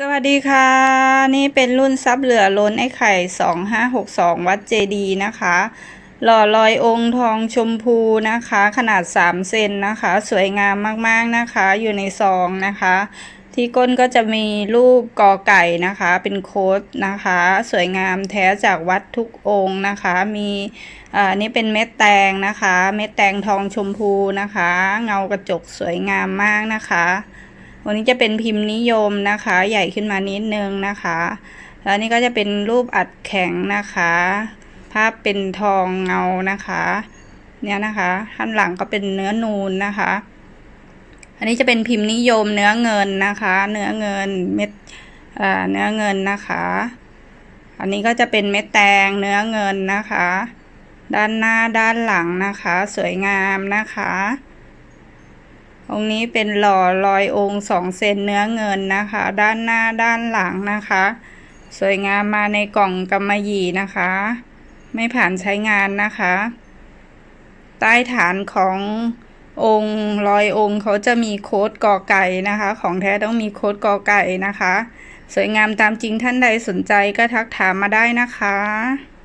สวัสดีค่ะ นี่เป็นรุ่นซับเหลือล้นไอ้ไข่สองห้าหกสองวัดเจดีนะคะ หล่อลอยองค์ทองชมพูนะคะ ขนาดสามเซนนะคะ สวยงามมากๆนะคะ อยู่ในซองนะคะ ที่ก้นก็จะมีรูปกอไก่นะคะ เป็นโค้ดนะคะ สวยงามแท้จากวัดทุกองค์นะคะ มีอ่านี่เป็นเม็ดแตงนะคะ เม็ดแตงทองชมพูนะคะ เงากระจกสวยงามมากนะคะ วันนี้จะเป็นพิมพ์นิยมนะคะ ใหญ่ขึ้นมานิดนึงนะคะ แล้วนี่ก็จะเป็นรูปอัดแข็งนะคะ ภาพเป็นทองเงานะคะ เนี่ยนะคะข้างหลังก็เป็นเนื้อนูนนะคะ อันนี้จะเป็นพิมพ์นิยมเนื้อเงินนะคะ เนื้อเงินเม็ดอ่าเนื้อเงินนะคะ อันนี้ก็จะเป็นเม็ดแตงเนื้อเงินนะคะ ด้านหน้าด้านหลังนะคะ สวยงามนะคะ องค์นี้เป็นหล่อลอยองค์สองเซนเนื้อเงินนะคะ ด้านหน้าด้านหลังนะคะ สวยงามมาในกล่องกำมะหยี่นะคะ ไม่ผ่านใช้งานนะคะ ใต้ฐานขององค์ลอยองค์เขาจะมีโค้ดกอไก่นะคะ ของแท้ต้องมีโค้ดกอไก่นะคะ สวยงามตามจริงท่านใดสนใจก็ทักถามมาได้นะคะ